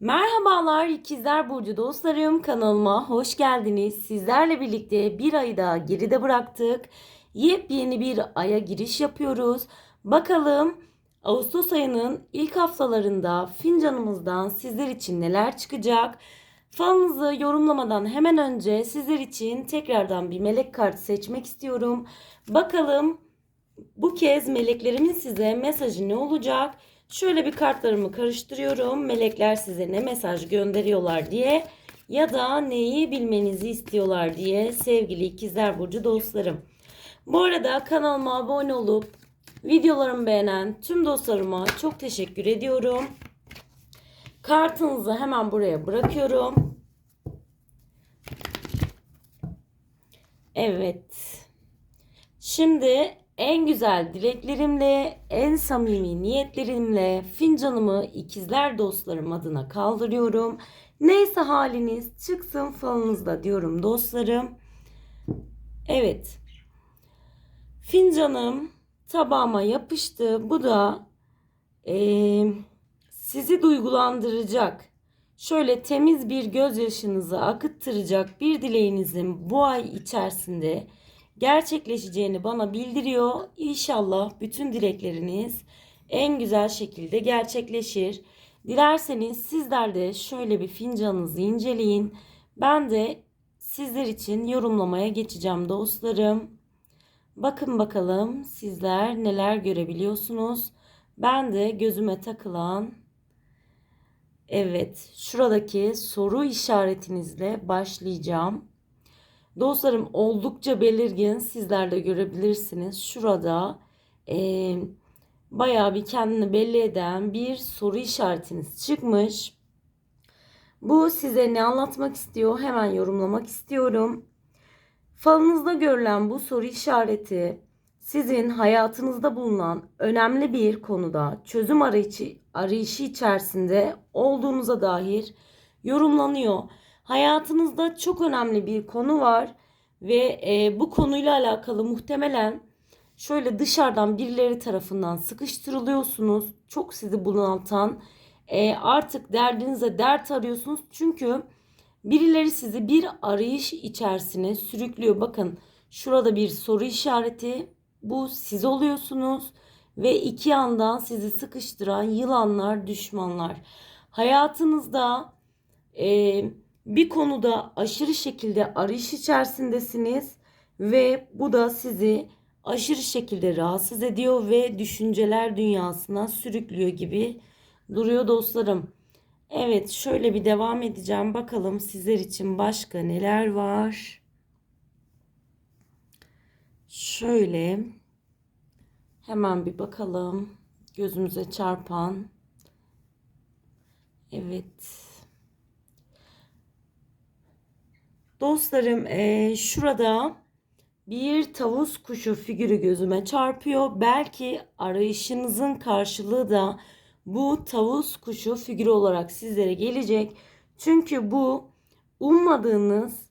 Merhabalar İkizler Burcu dostlarım kanalıma hoş geldiniz. Sizlerle birlikte bir ayı daha geride bıraktık. Yepyeni bir aya giriş yapıyoruz. Bakalım Ağustos ayının ilk haftalarında fincanımızdan sizler için neler çıkacak? Falınızı yorumlamadan hemen önce sizler için tekrardan bir melek kartı seçmek istiyorum. Bakalım bu kez meleklerimin size mesajı ne olacak? Şöyle bir kartlarımı karıştırıyorum. Melekler size ne mesaj gönderiyorlar diye ya da neyi bilmenizi istiyorlar diye sevgili ikizler burcu dostlarım. Bu arada kanalıma abone olup videolarımı beğenen tüm dostlarıma çok teşekkür ediyorum. Kartınızı hemen buraya bırakıyorum. Evet. Şimdi en güzel dileklerimle, en samimi niyetlerimle fincanımı ikizler dostlarım adına kaldırıyorum. Neyse haliniz çıksın falınızda diyorum dostlarım. Evet. Fincanım tabağıma yapıştı. Bu da eee, sizi duygulandıracak. Şöyle temiz bir gözyaşınızı akıttıracak bir dileğinizin bu ay içerisinde gerçekleşeceğini bana bildiriyor. İnşallah bütün dilekleriniz en güzel şekilde gerçekleşir. Dilerseniz sizler de şöyle bir fincanınızı inceleyin. Ben de sizler için yorumlamaya geçeceğim dostlarım. Bakın bakalım sizler neler görebiliyorsunuz. Ben de gözüme takılan Evet, şuradaki soru işaretinizle başlayacağım. Dostlarım oldukça belirgin sizler de görebilirsiniz. Şurada eee bayağı bir kendini belli eden bir soru işaretiniz çıkmış. Bu size ne anlatmak istiyor? Hemen yorumlamak istiyorum. Falınızda görülen bu soru işareti sizin hayatınızda bulunan önemli bir konuda çözüm arayışı, arayışı içerisinde olduğunuza dair yorumlanıyor. Hayatınızda çok önemli bir konu var ve e, bu konuyla alakalı muhtemelen şöyle dışarıdan birileri tarafından sıkıştırılıyorsunuz. Çok sizi bunaltan e, artık derdinize dert arıyorsunuz. Çünkü birileri sizi bir arayış içerisine sürüklüyor. Bakın şurada bir soru işareti. Bu siz oluyorsunuz ve iki yandan sizi sıkıştıran yılanlar, düşmanlar. Hayatınızda e, bir konuda aşırı şekilde arayış içerisindesiniz ve bu da sizi aşırı şekilde rahatsız ediyor ve düşünceler dünyasına sürüklüyor gibi duruyor dostlarım. Evet şöyle bir devam edeceğim. Bakalım sizler için başka neler var. Şöyle hemen bir bakalım. Gözümüze çarpan. Evet. Dostlarım eee, şurada bir tavus kuşu figürü gözüme çarpıyor. Belki arayışınızın karşılığı da bu tavus kuşu figürü olarak sizlere gelecek. Çünkü bu ummadığınız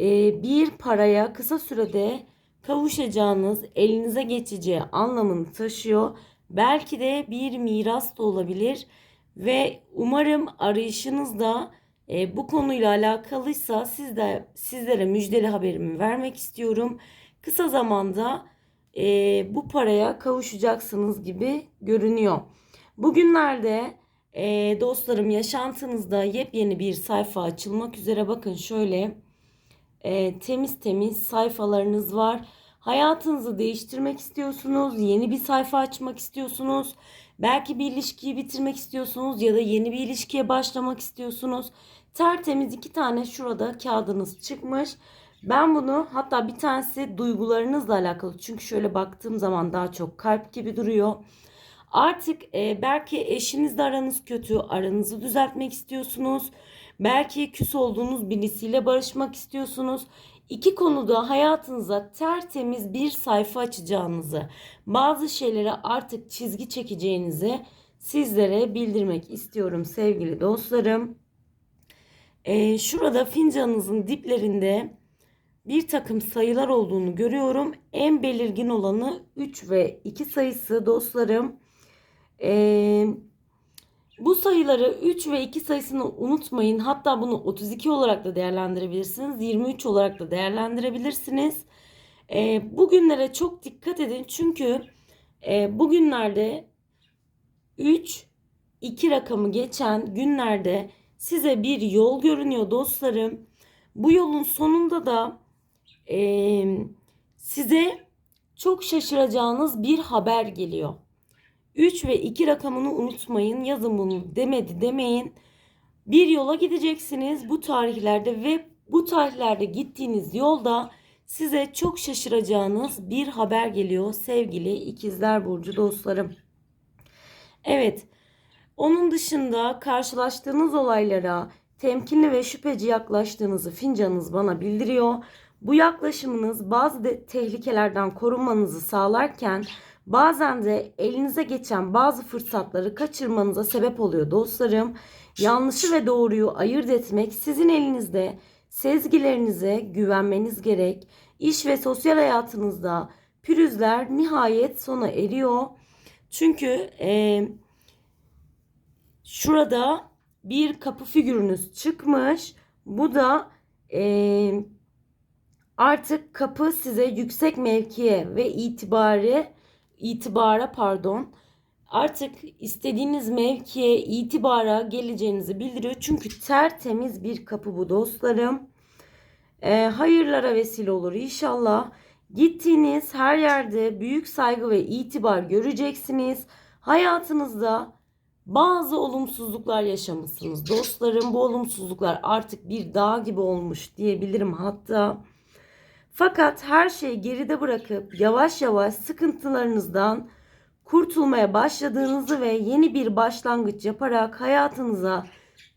e, bir paraya kısa sürede kavuşacağınız, elinize geçeceği anlamını taşıyor. Belki de bir miras da olabilir ve umarım arayışınızda e, bu konuyla alakalıysa siz de, sizlere müjdeli haberimi vermek istiyorum. Kısa zamanda e, bu paraya kavuşacaksınız gibi görünüyor. Bugünlerde e, dostlarım yaşantınızda yepyeni bir sayfa açılmak üzere. Bakın şöyle e, temiz temiz sayfalarınız var. Hayatınızı değiştirmek istiyorsunuz. Yeni bir sayfa açmak istiyorsunuz. Belki bir ilişkiyi bitirmek istiyorsunuz ya da yeni bir ilişkiye başlamak istiyorsunuz. Tertemiz iki tane şurada kağıdınız çıkmış. Ben bunu hatta bir tanesi duygularınızla alakalı. Çünkü şöyle baktığım zaman daha çok kalp gibi duruyor. Artık e, belki eşinizle aranız kötü, aranızı düzeltmek istiyorsunuz. Belki küs olduğunuz birisiyle barışmak istiyorsunuz. İki konuda hayatınıza tertemiz bir sayfa açacağınızı, bazı şeylere artık çizgi çekeceğinizi sizlere bildirmek istiyorum sevgili dostlarım. Ee, şurada fincanınızın diplerinde bir takım sayılar olduğunu görüyorum. En belirgin olanı 3 ve 2 sayısı dostlarım. Ee, Bu sayıları 3 ve 2 sayısını unutmayın. Hatta bunu 32 olarak da değerlendirebilirsiniz. 23 olarak da değerlendirebilirsiniz. E, bugünlere çok dikkat edin. Çünkü e, bugünlerde 3, 2 rakamı geçen günlerde size bir yol görünüyor dostlarım. Bu yolun sonunda da e, size çok şaşıracağınız bir haber geliyor. 3 ve 2 rakamını unutmayın. Yazın bunu demedi demeyin. Bir yola gideceksiniz bu tarihlerde ve bu tarihlerde gittiğiniz yolda size çok şaşıracağınız bir haber geliyor sevgili ikizler burcu dostlarım. Evet. Onun dışında karşılaştığınız olaylara temkinli ve şüpheci yaklaştığınızı fincanınız bana bildiriyor. Bu yaklaşımınız bazı de tehlikelerden korunmanızı sağlarken bazen de elinize geçen bazı fırsatları kaçırmanıza sebep oluyor dostlarım. Yanlışı ve doğruyu ayırt etmek sizin elinizde. Sezgilerinize güvenmeniz gerek. İş ve sosyal hayatınızda pürüzler nihayet sona eriyor. Çünkü e, şurada bir kapı figürünüz çıkmış. Bu da e, artık kapı size yüksek mevkiye ve itibarı itibara pardon artık istediğiniz mevkiye itibara geleceğinizi bildiriyor. Çünkü tertemiz bir kapı bu dostlarım. E, hayırlara vesile olur inşallah. Gittiğiniz her yerde büyük saygı ve itibar göreceksiniz. Hayatınızda bazı olumsuzluklar yaşamışsınız. Dostlarım bu olumsuzluklar artık bir dağ gibi olmuş diyebilirim hatta. Fakat her şeyi geride bırakıp yavaş yavaş sıkıntılarınızdan kurtulmaya başladığınızı ve yeni bir başlangıç yaparak hayatınıza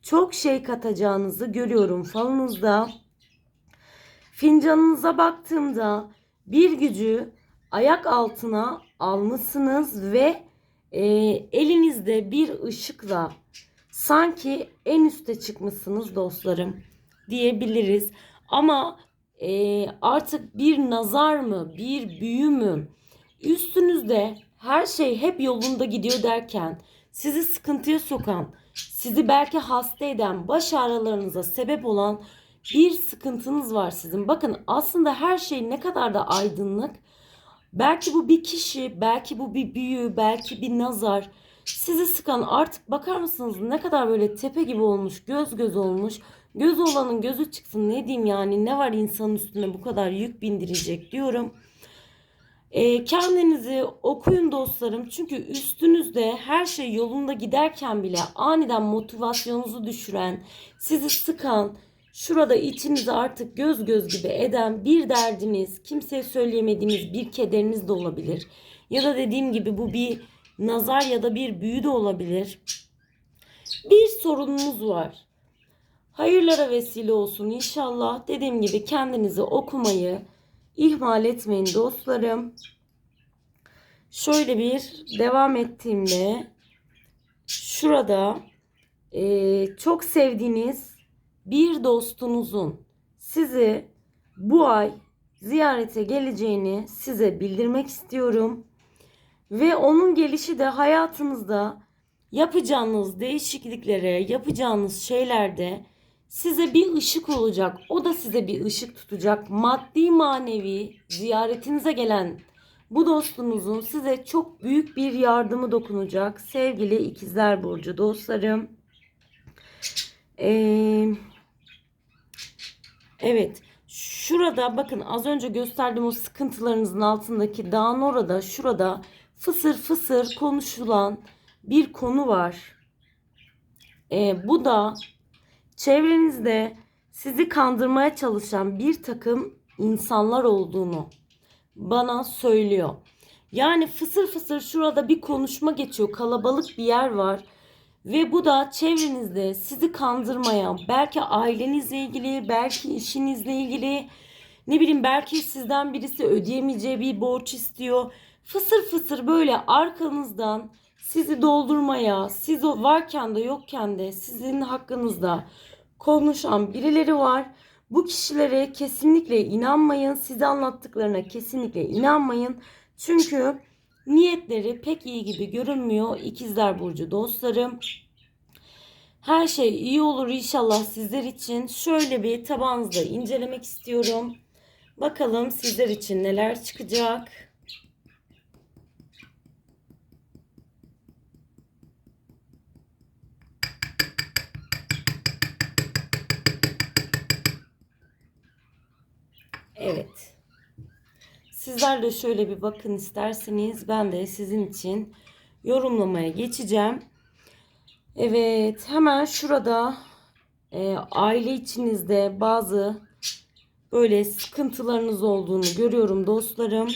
çok şey katacağınızı görüyorum falınızda. Fincanınıza baktığımda bir gücü ayak altına almışsınız ve e, elinizde bir ışıkla sanki en üste çıkmışsınız dostlarım diyebiliriz. Ama e, artık bir nazar mı, bir büyü mü, üstünüzde her şey hep yolunda gidiyor derken sizi sıkıntıya sokan, sizi belki hasta eden, baş ağrılarınıza sebep olan bir sıkıntınız var sizin. Bakın aslında her şey ne kadar da aydınlık. Belki bu bir kişi, belki bu bir büyü, belki bir nazar. Sizi sıkan artık bakar mısınız ne kadar böyle tepe gibi olmuş, göz göz olmuş. Göz olanın gözü çıksın ne diyeyim yani ne var insanın üstüne bu kadar yük bindirecek diyorum. E, kendinizi okuyun dostlarım çünkü üstünüzde her şey yolunda giderken bile aniden motivasyonunuzu düşüren, sizi sıkan, şurada içinizi artık göz göz gibi eden bir derdiniz, kimseye söyleyemediğiniz bir kederiniz de olabilir. Ya da dediğim gibi bu bir nazar ya da bir büyü de olabilir. Bir sorunumuz var. Hayırlara vesile olsun inşallah. Dediğim gibi kendinizi okumayı ihmal etmeyin dostlarım. Şöyle bir devam ettiğimde şurada e, çok sevdiğiniz bir dostunuzun sizi bu ay ziyarete geleceğini size bildirmek istiyorum. Ve onun gelişi de hayatınızda yapacağınız değişikliklere, yapacağınız şeylerde size bir ışık olacak. O da size bir ışık tutacak. Maddi manevi ziyaretinize gelen bu dostunuzun size çok büyük bir yardımı dokunacak. Sevgili ikizler burcu dostlarım. Ee, evet. Şurada bakın az önce gösterdiğim o sıkıntılarınızın altındaki dağın orada şurada fısır fısır konuşulan bir konu var. Ee, bu da çevrenizde sizi kandırmaya çalışan bir takım insanlar olduğunu bana söylüyor. Yani fısır fısır şurada bir konuşma geçiyor. Kalabalık bir yer var. Ve bu da çevrenizde sizi kandırmaya, belki ailenizle ilgili, belki işinizle ilgili, ne bileyim belki sizden birisi ödeyemeyeceği bir borç istiyor. Fısır fısır böyle arkanızdan sizi doldurmaya, siz o varken de yokken de sizin hakkınızda konuşan birileri var. Bu kişilere kesinlikle inanmayın. Size anlattıklarına kesinlikle inanmayın. Çünkü niyetleri pek iyi gibi görünmüyor. İkizler Burcu dostlarım. Her şey iyi olur inşallah sizler için. Şöyle bir tabağınızda incelemek istiyorum. Bakalım sizler için neler çıkacak. Evet. Sizler de şöyle bir bakın isterseniz ben de sizin için yorumlamaya geçeceğim. Evet hemen şurada e, aile içinizde bazı böyle sıkıntılarınız olduğunu görüyorum dostlarım.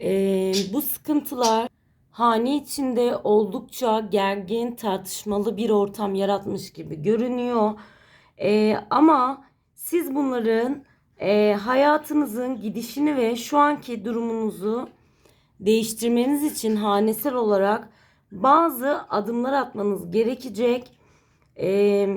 E, bu sıkıntılar hane içinde oldukça gergin tartışmalı bir ortam yaratmış gibi görünüyor. E, ama siz bunların e, hayatınızın gidişini ve şu anki durumunuzu değiştirmeniz için hanesel olarak bazı adımlar atmanız gerekecek. E,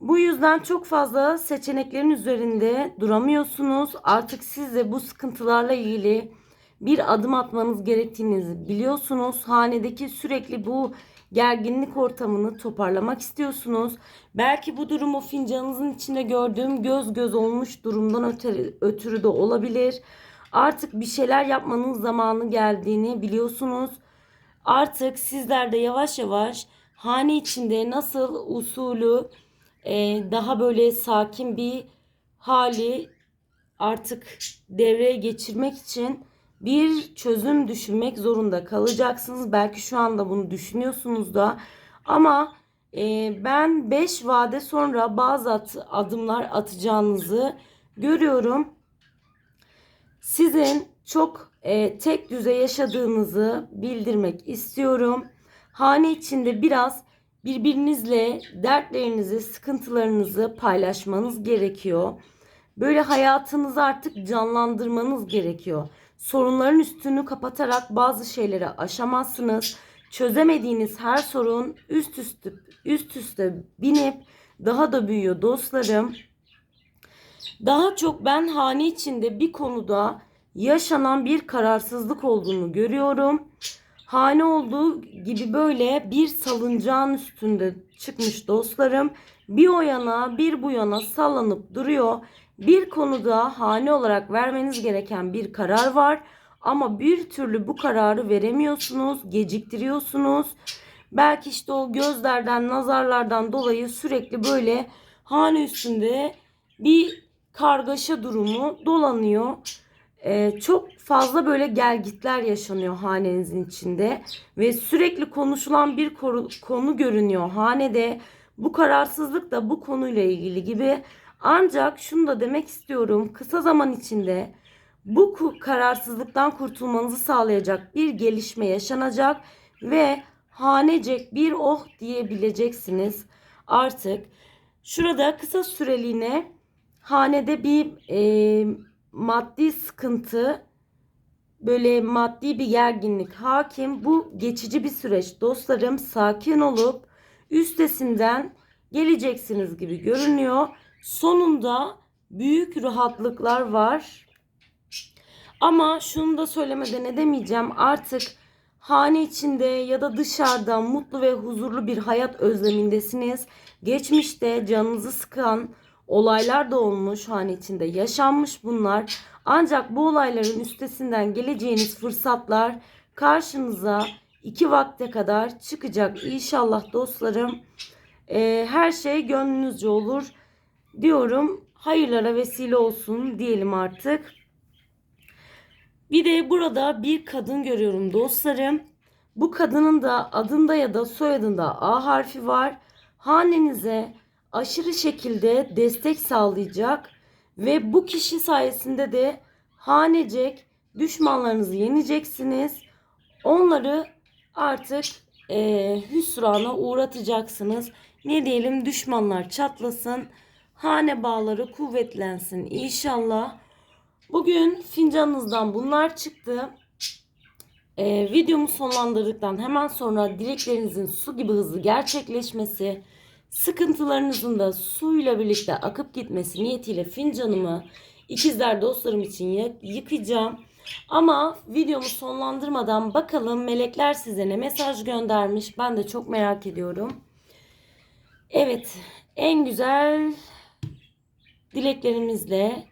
bu yüzden çok fazla seçeneklerin üzerinde duramıyorsunuz. Artık siz de bu sıkıntılarla ilgili bir adım atmanız gerektiğini biliyorsunuz. Hanedeki sürekli bu gerginlik ortamını toparlamak istiyorsunuz. Belki bu durumu fincanınızın içinde gördüğüm göz göz olmuş durumdan ötürü, ötürü de olabilir. Artık bir şeyler yapmanın zamanı geldiğini biliyorsunuz. Artık sizler de yavaş yavaş hane içinde nasıl usulü e, daha böyle sakin bir hali artık devreye geçirmek için bir çözüm düşünmek zorunda kalacaksınız. Belki şu anda bunu düşünüyorsunuz da ama e, ben 5 vade sonra bazı at, adımlar atacağınızı görüyorum. Sizin çok e, tek düze yaşadığınızı bildirmek istiyorum. Hane içinde biraz birbirinizle dertlerinizi, sıkıntılarınızı paylaşmanız gerekiyor. Böyle hayatınızı artık canlandırmanız gerekiyor. Sorunların üstünü kapatarak bazı şeyleri aşamazsınız. Çözemediğiniz her sorun üst üste üst üste binip daha da büyüyor dostlarım. Daha çok ben hane içinde bir konuda yaşanan bir kararsızlık olduğunu görüyorum. Hane olduğu gibi böyle bir salıncağın üstünde çıkmış dostlarım. Bir o yana bir bu yana sallanıp duruyor. Bir konuda hane olarak vermeniz gereken bir karar var ama bir türlü bu kararı veremiyorsunuz, geciktiriyorsunuz. Belki işte o gözlerden, nazarlardan dolayı sürekli böyle hane üstünde bir kargaşa durumu dolanıyor. Ee, çok fazla böyle gelgitler yaşanıyor hanenizin içinde ve sürekli konuşulan bir konu görünüyor hanede. Bu kararsızlık da bu konuyla ilgili gibi ancak şunu da demek istiyorum. Kısa zaman içinde bu kararsızlıktan kurtulmanızı sağlayacak bir gelişme yaşanacak ve hanecek bir oh diyebileceksiniz artık. Şurada kısa süreliğine hanede bir e, maddi sıkıntı böyle maddi bir gerginlik hakim. Bu geçici bir süreç. Dostlarım sakin olup üstesinden geleceksiniz gibi görünüyor. Sonunda büyük rahatlıklar var. Ama şunu da söylemeden edemeyeceğim. Artık hane içinde ya da dışarıda mutlu ve huzurlu bir hayat özlemindesiniz. Geçmişte canınızı sıkan olaylar da olmuş hane içinde yaşanmış bunlar. Ancak bu olayların üstesinden geleceğiniz fırsatlar karşınıza iki vakte kadar çıkacak inşallah dostlarım. Ee, her şey gönlünüzce olur diyorum. Hayırlara vesile olsun diyelim artık. Bir de burada bir kadın görüyorum dostlarım. Bu kadının da adında ya da soyadında A harfi var. Hanenize aşırı şekilde destek sağlayacak ve bu kişi sayesinde de hanecek düşmanlarınızı yeneceksiniz. Onları artık e, hüsrana uğratacaksınız. Ne diyelim düşmanlar çatlasın hane bağları kuvvetlensin inşallah. Bugün fincanınızdan bunlar çıktı. Ee, videomu sonlandırdıktan hemen sonra dileklerinizin su gibi hızlı gerçekleşmesi, sıkıntılarınızın da suyla birlikte akıp gitmesi niyetiyle fincanımı ikizler dostlarım için yıkayacağım. Ama videomu sonlandırmadan bakalım melekler size ne mesaj göndermiş ben de çok merak ediyorum. Evet, en güzel dileklerimizle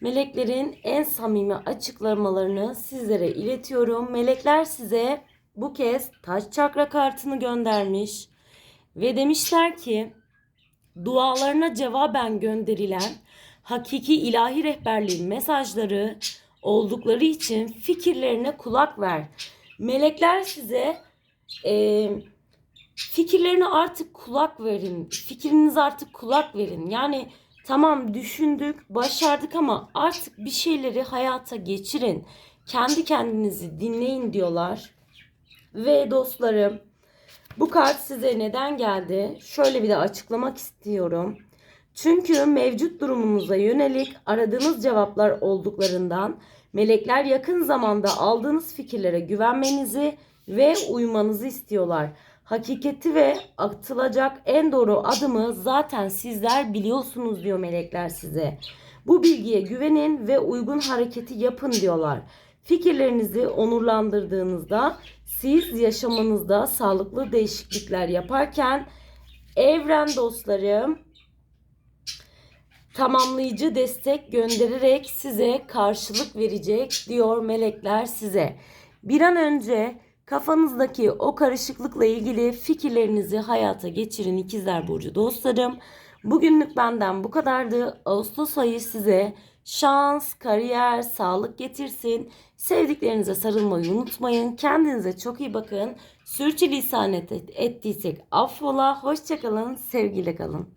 meleklerin en samimi açıklamalarını sizlere iletiyorum. Melekler size bu kez taş çakra kartını göndermiş ve demişler ki dualarına cevaben gönderilen hakiki ilahi rehberliğin mesajları oldukları için fikirlerine kulak ver. Melekler size e, fikirlerine artık kulak verin. Fikrinize artık kulak verin. Yani tamam düşündük, başardık ama artık bir şeyleri hayata geçirin. Kendi kendinizi dinleyin diyorlar. Ve dostlarım bu kart size neden geldi? Şöyle bir de açıklamak istiyorum. Çünkü mevcut durumunuza yönelik aradığınız cevaplar olduklarından melekler yakın zamanda aldığınız fikirlere güvenmenizi ve uymanızı istiyorlar. Hakikati ve atılacak en doğru adımı zaten sizler biliyorsunuz diyor melekler size. Bu bilgiye güvenin ve uygun hareketi yapın diyorlar. Fikirlerinizi onurlandırdığınızda siz yaşamınızda sağlıklı değişiklikler yaparken evren dostlarım tamamlayıcı destek göndererek size karşılık verecek diyor melekler size. Bir an önce kafanızdaki o karışıklıkla ilgili fikirlerinizi hayata geçirin ikizler burcu dostlarım. Bugünlük benden bu kadardı. Ağustos ayı size şans, kariyer, sağlık getirsin. Sevdiklerinize sarılmayı unutmayın. Kendinize çok iyi bakın. Sürçülisan et- ettiysek affola. Hoşçakalın. Sevgiyle kalın.